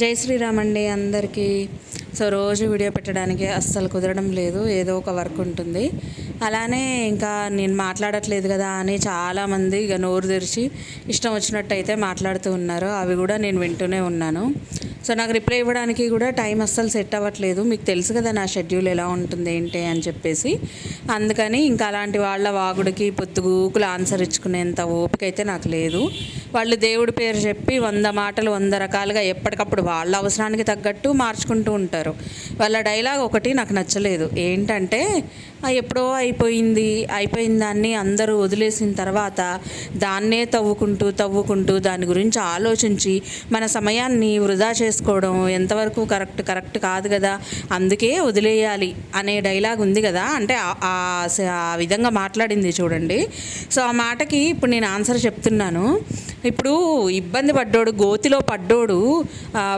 జై శ్రీరామ్ అండి అందరికీ. సో రోజు వీడియో పెట్టడానికి అస్సలు కుదరడం లేదు ఏదో ఒక వర్క్ ఉంటుంది. అలానే ఇంకా నేను మాట్లాడట్లేదు కదా అని చాలామంది ఇక నోరు తెరిచి ఇష్టం వచ్చినట్టయితే మాట్లాడుతూ ఉన్నారు అవి కూడా నేను వింటూనే ఉన్నాను. సో నాకు రిప్లై ఇవ్వడానికి కూడా టైం అస్సలు సెట్ అవ్వట్లేదు మీకు తెలుసు కదా నా షెడ్యూల్ ఎలా ఉంటుంది ఏంటి అని చెప్పేసి. అందుకని ఇంకా అలాంటి వాళ్ళ వాగుడికి పొత్తుగూకులు ఆన్సర్ ఇచ్చుకునేంత ఓపిక అయితే నాకు లేదు. వాళ్ళు దేవుడి పేరు చెప్పి వంద మాటలు వంద రకాలుగా ఎప్పటికప్పుడు వాళ్ళ అవసరానికి తగ్గట్టు మార్చుకుంటూ ఉంటారు. వాళ్ళ డైలాగ్ ఒకటి నాకు నచ్చలేదు. ఏంటంటే ఎప్పుడో అయిపోయింది అయిపోయిన దాన్ని అందరూ వదిలేసిన తర్వాత దాన్నే తవ్వుకుంటూ తవ్వుకుంటూ దాని గురించి ఆలోచించి మన సమయాన్ని వృధా చేసుకోవడం ఎంతవరకు కరెక్ట్ కరెక్ట్ కాదు కదా అందుకే వదిలేయాలి అనే డైలాగ్ ఉంది కదా. అంటే ఆ విధంగా మాట్లాడింది చూడండి. సో ఆ మాటకి ఇప్పుడు నేను ఆన్సర్ చెప్తున్నాను. ఇప్పుడు ఇబ్బంది పడ్డోడు గోతిలో పడ్డోడు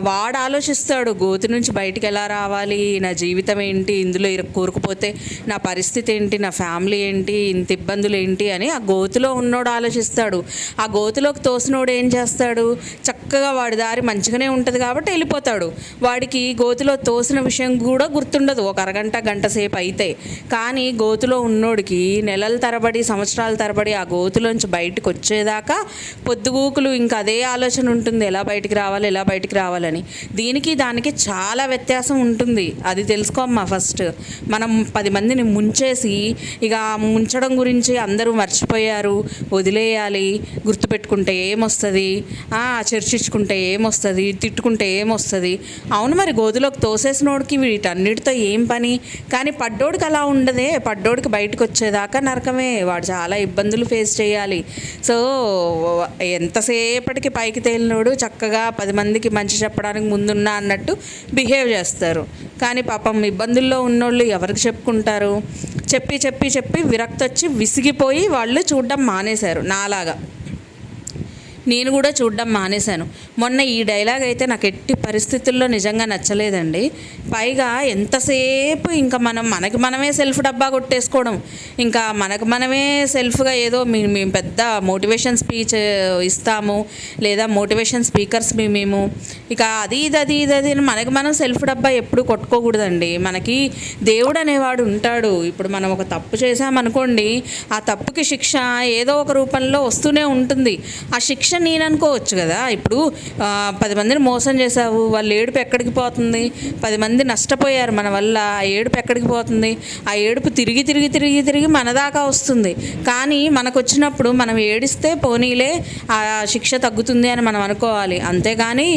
వాడు ఆలోచిస్తాడు గోతి నుంచి బయటికి ఎలా రావాలి నా జీవితం ఏంటి ఇందులో కోరుకుపోతే కూరుకుపోతే నా పరిస్థితి ఏంటి నా ఫ్యామిలీ ఏంటి ఇంత ఇబ్బందులు ఏంటి అని ఆ గోతిలో ఉన్నోడు ఆలోచిస్తాడు. ఆ గోతిలోకి తోసినోడు ఏం చేస్తాడు? చక్కగా వాడి దారి మంచిగానే ఉంటుంది కాబట్టి వెళ్ళిపోతాడు. వాడికి గోతిలో తోసిన విషయం కూడా గుర్తుండదు ఒక అరగంట గంట సేపు అయితే. కానీ గోతిలో ఉన్నోడికి నెలల తరబడి సంవత్సరాల తరబడి ఆ గోతిలోంచి బయటకు వచ్చేదాకా పొద్దుగూకులు ఇంకా అదే ఆలోచన ఉంటుంది ఎలా బయటికి రావాలి ఎలా బయటికి రావాలని. దీనికి దానికి చాలా వ్యత్యాసం ఉంటుంది. అది తెలుసుకోమ్మా ఫస్ట్. మనం పది మందిని ముంచేసి ఇక ముంచడం గురించి అందరూ మర్చిపోయారు వదిలేయాలి గుర్తుపెట్టుకుంటే ఏమొస్తుంది? చర్చించుకుంటే ఏమొస్తుంది? తిట్టుకుంటే ఏమొస్తుంది? అవును మరి గోధులోకి తోసేసినోడికి వీటన్నిటితో ఏం పని? కానీ పడ్డోడికి అలా ఉండదే. పడ్డోడికి బయటకు వచ్చేదాకా నరకమే. వాడు చాలా ఇబ్బందులు ఫేస్ చేయాలి. సో ఎంతసేపటికి పైకి తేలినోడు చక్కగా పది మందికి మంచి చెప్పడానికి ముందున్నా అన్నట్టు బిహేవ్ చేస్తారు. కానీ పాపం ఇబ్బందుల్లో ఉన్నోళ్ళు ఎవరికి చెప్పుకుంటారు? చెప్పి చెప్పి చెప్పి విరక్తి వచ్చి విసిగిపోయి వాళ్ళు చూడడం మానేశారు నాలాగా. నేను కూడా చూడడం మానేశాను. మొన్న ఈ డైలాగ్ అయితే నాకు ఎట్టి పరిస్థితుల్లో నిజంగా నచ్చలేదండి. పైగా ఎంతసేపు ఇంకా మనం మనకి మనమే సెల్ఫ్ డబ్బా కొట్టేసుకోవడం. ఇంకా మనకు మనమే సెల్ఫ్గా ఏదో మీ- మేము పెద్ద మోటివేషన్ స్పీచ్ ఇస్తాము. లేదా మోటివేషన్ స్పీకర్స్ మీ మేము. ఇక అది ఇది అది ఇది అది మనకి మనం సెల్ఫ్ డబ్బా ఎప్పుడు కొట్టుకోకూడదండి. మనకి దేవుడు అనేవాడు ఉంటాడు. ఇప్పుడు మనం ఒక తప్పు చేసామనుకోండి ఆ తప్పుకి శిక్ష ఏదో ఒక రూపంలో వస్తూనే ఉంటుంది. ఆ శిక్ష నేను అనుకోవచ్చు కదా. ఇప్పుడు పది మందిని మోసం చేసావు వాళ్ళ ఏడుపు ఎక్కడికి పోతుంది? పది మంది నష్టపోయారు మన వల్ల ఆ ఏడుపు ఎక్కడికి పోతుంది? ఆ ఏడుపు తిరిగి తిరిగి తిరిగి తిరిగి మన దాకా వస్తుంది. కానీ మనకు వచ్చినప్పుడు మనం ఏడిస్తే పోనీలే ఆ శిక్ష తగ్గుతుంది అని మనం అనుకోవాలి. అంతేగాని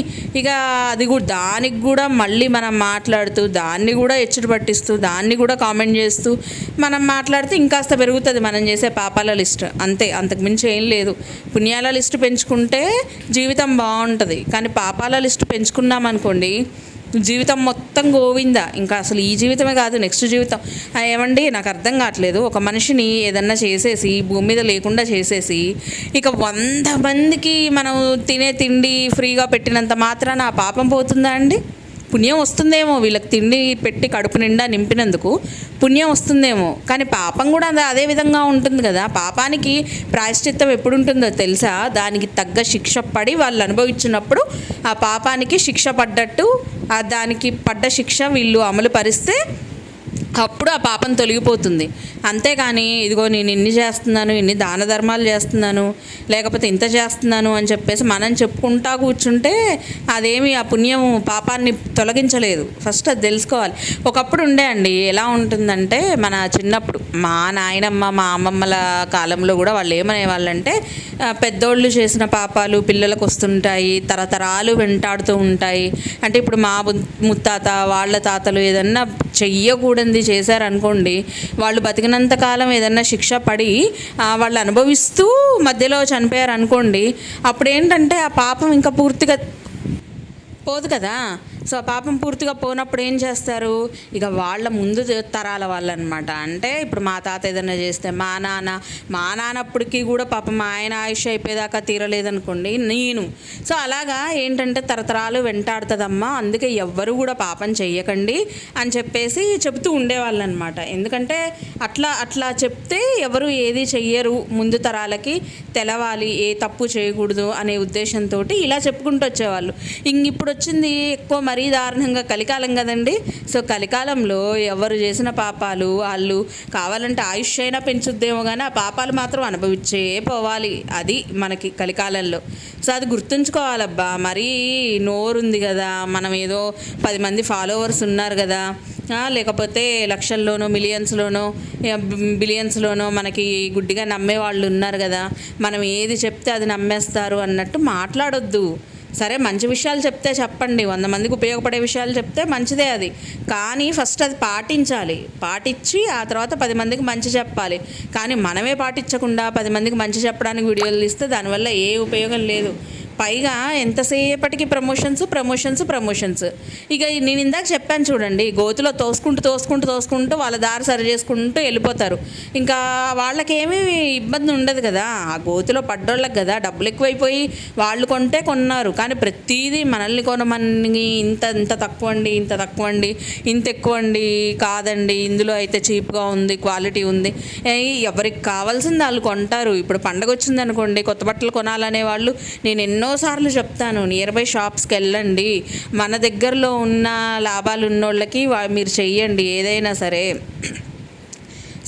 ఇక అది కూడా దానికి కూడా మళ్ళీ మనం మాట్లాడుతూ దాన్ని కూడా ఎచ్చడి పట్టిస్తూ దాన్ని కూడా కామెంట్ చేస్తూ మనం మాట్లాడితే ఇంకాస్త పెరుగుతుంది మనం చేసే పాపాల లిస్ట్. అంతే అంతకుమించి ఏం లేదు. పుణ్యాల లిస్ట్ పెంచుకుంటే జీవితం బాగుంటుంది. కానీ పాపాల లిస్ట్ పెంచుకున్నాం అనుకోండి జీవితం మొత్తం గోవిందా? ఇంకా అసలు ఈ జీవితమే కాదు నెక్స్ట్ జీవితం. ఏమండి నాకు అర్థం కావట్లేదు. ఒక మనిషిని ఏదన్నా చేసేసి భూమి మీద లేకుండా చేసేసి ఇక వంద మందికి మనం తినే తిండి ఫ్రీగా పెట్టినంత మాత్రాన ఆ పాపం పోతుందా అండి? పుణ్యం వస్తుందేమో వీళ్ళకి తిండి పెట్టి కడుపు నిండా నింపినందుకు పుణ్యం వస్తుందేమో. కానీ పాపం కూడా అదే- అదే విధంగా ఉంటుంది కదా. పాపానికి ప్రాయశ్చిత్తం ఎప్పుడు ఉంటుందో తెలుసా? దానికి తగ్గ శిక్ష పడి వాళ్ళు అనుభవించినప్పుడు ఆ పాపానికి శిక్ష పడ్డట్టు ఆ దానికి పడ్డ శిక్ష వీళ్ళు అమలు పరిస్తే అప్పుడు ఆ పాపం తొలగిపోతుంది. అంతేగాని ఇదిగో నేను ఇన్ని చేస్తున్నాను ఇన్ని దాన ధర్మాలు చేస్తున్నాను లేకపోతే ఇంత చేస్తున్నాను అని చెప్పేసి మనం చెప్పుకుంటా కూర్చుంటే అదేమి ఆ పుణ్యం పాపాన్ని తొలగించలేదు. ఫస్ట్ అది తెలుసుకోవాలి. ఒకప్పుడు ఉండే అండి ఎలా ఉంటుందంటే మన చిన్నప్పుడు మా నాయనమ్మ మా అమ్మమ్మల కాలంలో కూడా వాళ్ళు ఏమనేవాళ్ళంటే పెద్దోళ్ళు చేసిన పాపాలు పిల్లలకు వస్తుంటాయి తరతరాలు వెంటాడుతూ ఉంటాయి. అంటే ఇప్పుడు మా ముత్తాత వాళ్ళ తాతలు ఏదన్నా చెయ్యకూడనిది చేశారనుకోండి వాళ్ళు బతికినంత కాలం ఏదన్నా శిక్ష పడి వాళ్ళు అనుభవిస్తూ మధ్యలో చనిపోయారు అనుకోండి అప్పుడు ఏంటంటే ఆ పాపం ఇంకా పూర్తిగా పోదు కదా. సో పాపం పూర్తిగా పోనప్పుడు ఏం చేస్తారు? ఇక వాళ్ళ ముందు తరాల వాళ్ళు అనమాట అంటే ఇప్పుడు మా తాత ఏదైనా చేస్తే మా నాన్న మా నాన్నప్పటికీ కూడా పాపం మా ఆయన ఆయుష్ అయిపోయేదాకా తీరలేదనుకోండి నేను. సో అలాగా ఏంటంటే తరతరాలు వెంటాడుతుందమ్మా అందుకే ఎవ్వరు కూడా పాపం చెయ్యకండి అని చెప్పేసి చెబుతూ ఉండేవాళ్ళు అనమాట ఎందుకంటే అట్లా అట్లా చెప్తే ఎవరు ఏది చెయ్యరు ముందు తరాలకి తెలవాలి ఏ తప్పు చేయకూడదు అనే ఉద్దేశంతో ఇలా చెప్పుకుంటూ వచ్చేవాళ్ళు. ఇంక ఇప్పుడు వచ్చింది ఎక్కువ మరి దారుణంగా కలికాలం కదండి. సో కలికాలంలో ఎవరు చేసిన పాపాలు వాళ్ళు కావాలంటే ఆయుష్ అయినా పెంచుద్దేమో కానీ ఆ పాపాలు మాత్రం అనుభవించే పోవాలి. అది మనకి కలికాలంలో. సో అది గుర్తుంచుకోవాలబ్బా. మరీ నోరుంది కదా. మనం ఏదో పది మంది ఫాలోవర్స్ ఉన్నారు కదా. లేకపోతే లక్షల్లోనో మిలియన్స్లోనో బిలియన్స్లోనో మనకి గుడ్డిగా నమ్మే వాళ్ళు ఉన్నారు కదా. మనం ఏది చెప్తే అది నమ్మేస్తారు అన్నట్టు మాట్లాడొద్దు. సరే మంచి విషయాలు చెప్తే చెప్పండి. వంద మందికి ఉపయోగపడే విషయాలు చెప్తే మంచిదే అది. కానీ ఫస్ట్ అది పాటించాలి. పాటించి ఆ తర్వాత పది మందికి మంచి చెప్పాలి. కానీ మనమే పాటించకుండా పది మందికి మంచి చెప్పడానికి వీడియోలు ఇస్తే దానివల్ల ఏ ఉపయోగం లేదు. పైగా ఎంతసేపటికి ప్రమోషన్స్ ప్రమోషన్స్ ప్రమోషన్స్ ఇక నేను ఇందాక చెప్పాను చూడండి గోతులో తోసుకుంటూ తోసుకుంటూ తోసుకుంటూ వాళ్ళ దారి సరి చేసుకుంటూ వెళ్ళిపోతారు. ఇంకా వాళ్ళకేమీ ఇబ్బంది ఉండదు కదా. ఆ గోతులో పడ్డోళ్ళకి కదా డబ్బులు ఎక్కువైపోయి వాళ్ళు కొంటే కొన్నారు. కానీ ప్రతిదీ మనల్ని కొనమని ఇంత ఇంత తక్కువ అండి ఇంత తక్కువ అండి ఇంత ఎక్కువ అండి కాదండి. ఇందులో అయితే చీప్గా ఉంది క్వాలిటీ ఉంది. ఎవరికి కావాల్సింది వాళ్ళు కొంటారు. ఇప్పుడు పండగ వచ్చిందనుకోండి కొత్త బట్టలు కొనాలనే వాళ్ళు నేను ఎన్నో ఎన్నోసార్లు చెప్తాను నియర్ బై షాప్స్కి వెళ్ళండి. మన దగ్గరలో ఉన్న లాభాలు ఉన్నోళ్ళకి మీరు చెయ్యండి ఏదైనా సరే.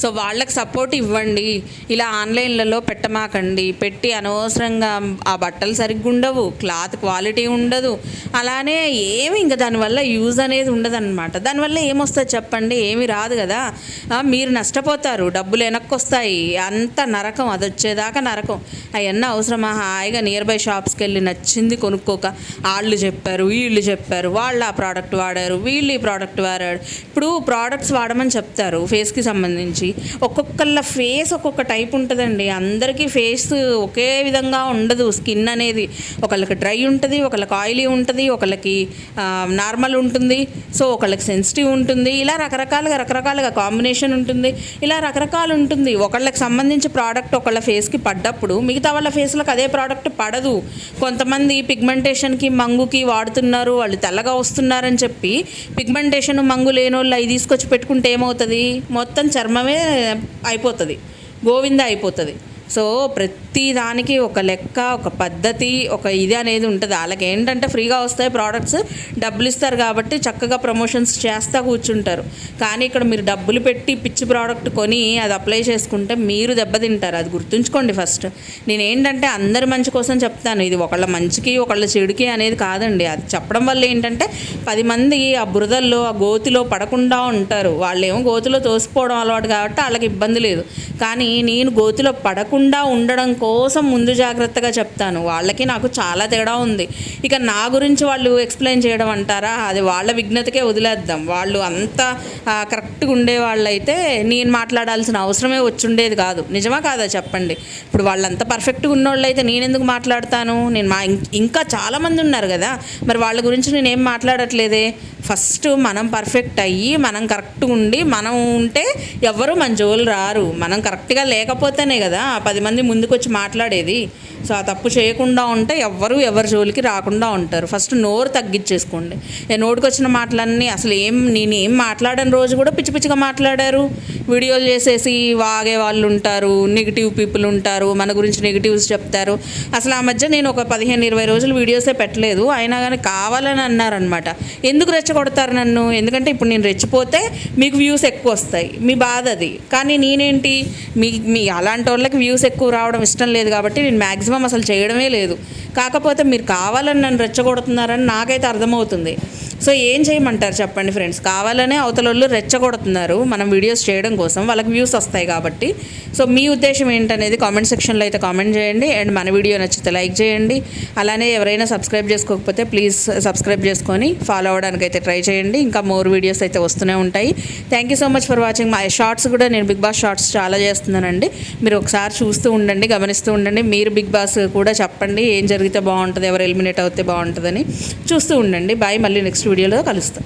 సో వాళ్ళకి సపోర్ట్ ఇవ్వండి. ఇలా ఆన్లైన్లలో పెట్టమాకండి. పెట్టి అనవసరంగా ఆ బట్టలు సరిగ్గా ఉండవు క్లాత్ క్వాలిటీ ఉండదు. అలానే ఏమి ఇంకా దానివల్ల యూజ్ అనేది ఉండదన్నమాట. దానివల్ల ఏమొస్తుంది చెప్పండి? ఏమి రాదు కదా. మీరు నష్టపోతారు. డబ్బులు వెనక్కి వస్తాయి అంత నరకం. అది వచ్చేదాకా నరకం. అవన్నీ అవసరమా? హాయిగా నియర్ బై షాప్స్కి వెళ్ళి నచ్చింది కొనుక్కోక వాళ్ళు చెప్పారు వీళ్ళు చెప్పారు వాళ్ళు ఆ ప్రోడక్ట్ వాడారు వీళ్ళు ఈ ప్రోడక్ట్ వాడారు. ఇప్పుడు ప్రోడక్ట్స్ వాడమని చెప్తారు. ఫేస్కి సంబంధించి. ఒక్కొక్కళ్ళ ఫేస్ ఒక్కొక్క టైప్ ఉంటుందండి. అందరికీ ఫేస్ ఒకే విధంగా ఉండదు. స్కిన్ అనేది ఒకళ్ళకి డ్రై ఉంటుంది ఒకళ్ళకి ఆయిలీ ఉంటుంది ఒకళ్ళకి నార్మల్ ఉంటుంది. సో ఒకళ్ళకి సెన్సిటివ్ ఉంటుంది. ఇలా రకరకాలుగా రకరకాలుగా కాంబినేషన్ ఉంటుంది. ఇలా రకరకాలు ఉంటుంది. ఒకళ్ళకి సంబంధించి ప్రోడక్ట్ ఒకళ్ళ ఫేస్కి పడ్డప్పుడు మిగతా వాళ్ళ ఫేస్లకు అదే ప్రోడక్ట్ పడదు. కొంతమంది పిగ్మెంటేషన్కి మంగుకి వాడుతున్నారు. వాళ్ళు తెల్లగా వస్తున్నారని చెప్పి పిగ్మెంటేషన్ మంగు లేని వాళ్ళు అవి తీసుకొచ్చి పెట్టుకుంటే ఏమవుతుంది? మొత్తం చర్మమే అయిపోతుంది. గోవింద అయిపోతుంది. సో ప్రతి దానికి ఒక లెక్క ఒక పద్ధతి ఒక ఇది అనేది ఉంటుంది. వాళ్ళకి ఏంటంటే ఫ్రీగా వస్తాయి ప్రోడక్ట్స్ డబ్బులు ఇస్తారు కాబట్టి చక్కగా ప్రమోషన్స్ చేస్తూ కూర్చుంటారు. కానీ ఇక్కడ మీరు డబ్బులు పెట్టి పిచ్చి ప్రోడక్ట్ కొని అది అప్లై చేసుకుంటే మీరు దెబ్బతింటారు. అది గుర్తుంచుకోండి ఫస్ట్. నేను ఏంటంటే అందరి మంచి కోసం చెప్తాను. ఇది ఒకళ్ళ మంచికి ఒకళ్ళ చెడుకి అనేది కాదండి. అది చెప్పడం వల్ల ఏంటంటే పది మంది ఆ బురదల్లో ఆ గోతిలో పడకుండా ఉంటారు. వాళ్ళేమో గోతిలో తోసిపోవడం అలవాటు కాబట్టి వాళ్ళకి ఇబ్బంది లేదు. కానీ నేను గోతిలో పడకుండా ఉండడం కోసం ముందు జాగ్రత్తగా చెప్తాను. వాళ్ళకి నాకు చాలా తేడా ఉంది. ఇక నా గురించి వాళ్ళు ఎక్స్ప్లెయిన్ చేయడం అంటారా? అది వాళ్ళ విఘ్నతకే వదిలేద్దాం. వాళ్ళు అంత కరెక్ట్గా ఉండే వాళ్ళైతే నేను మాట్లాడాల్సిన అవసరమే వచ్చుండేది కాదు. నిజమా కాదా చెప్పండి? ఇప్పుడు వాళ్ళంతా పర్ఫెక్ట్గా ఉన్నోళ్ళైతే నేను ఎందుకు మాట్లాడతాను? నేను మా ఇంకా చాలామంది ఉన్నారు కదా. మరి వాళ్ళ గురించి నేను ఏం మాట్లాడట్లేదే? ఫస్ట్ మనం పర్ఫెక్ట్ అయ్యి మనం కరెక్ట్గా ఉండి మనం ఉంటే ఎవ్వరు మన జోలు రారు. మనం కరెక్ట్గా లేకపోతేనే కదా పది మంది ముందుకు వచ్చి మాట్లాడేది. సో ఆ తప్పు చేయకుండా ఉంటే ఎవ్వరు ఎవరి జోలికి రాకుండా ఉంటారు. ఫస్ట్ నోరు తగ్గించేసుకోండి. నోటికి వచ్చిన మాటలన్నీ అసలు ఏం నేను ఏం మాట్లాడని రోజు కూడా పిచ్చి పిచ్చిగా మాట్లాడారు. వీడియోలు చేసేసి వాగే వాళ్ళు ఉంటారు నెగిటివ్ పీపుల్ ఉంటారు మన గురించి నెగిటివ్స్ చెప్తారు. అసలు ఆ మధ్య నేను ఒక పదిహేను ఇరవై రోజులు వీడియోసే పెట్టలేదు. అయినా కానీ కావాలని అన్నారనమాట ఎందుకు రెచ్చగొడతారు నన్ను? ఎందుకంటే ఇప్పుడు నేను రెచ్చిపోతే మీకు వ్యూస్ ఎక్కువ వస్తాయి. మీ బాధ అది. కానీ నేనేంటి? మీ మీ అలాంటి వాళ్ళకి వ్యూస్ ఎక్కువ రావడం ఇష్టం లేదు కాబట్టి నేను మ్యాక్సిమం అసలు చేయడమే లేదు. కాకపోతే మీరు కావాలని నన్ను రెచ్చగొడుతున్నారని నాకైతే అర్థమవుతుంది. సో ఏం చేయమంటారు చెప్పండి ఫ్రెండ్స్? కావాలనే అవతల వాళ్ళు రెచ్చగొడుతున్నారు మనం వీడియోస్ చేయడం కోసం వాళ్ళకి వ్యూస్ వస్తాయి కాబట్టి. సో మీ ఉద్దేశం ఏంటనేది కామెంట్ సెక్షన్లో అయితే కామెంట్ చేయండి. అండ్ మన వీడియో నచ్చితే లైక్ చేయండి. అలానే ఎవరైనా సబ్స్క్రైబ్ చేసుకోకపోతే ప్లీజ్ సబ్స్క్రైబ్ చేసుకొని ఫాలో అవ్వడానికి అయితే ట్రై చేయండి. ఇంకా మోర్ వీడియోస్ అయితే వస్తూనే ఉంటాయి. Thank you so much for watching మా షార్ట్స్ కూడా నేను బిగ్ బాస్ షార్ట్స్ చాలా చేస్తున్నానండి. మీరు ఒకసారి చూస్తూ ఉండండి గమనిస్తూ ఉండండి. మీరు బిగ్ బాస్ కూడా చెప్పండి ఏం జరిగితే బాగుంటుంది ఎవరు ఎలిమినేట్ అవుతే బాగుంటుందని. చూస్తూ ఉండండి. బాయ్. మళ్ళీ నెక్స్ట్ వీడియో వీడియోలో కలుస్తాం.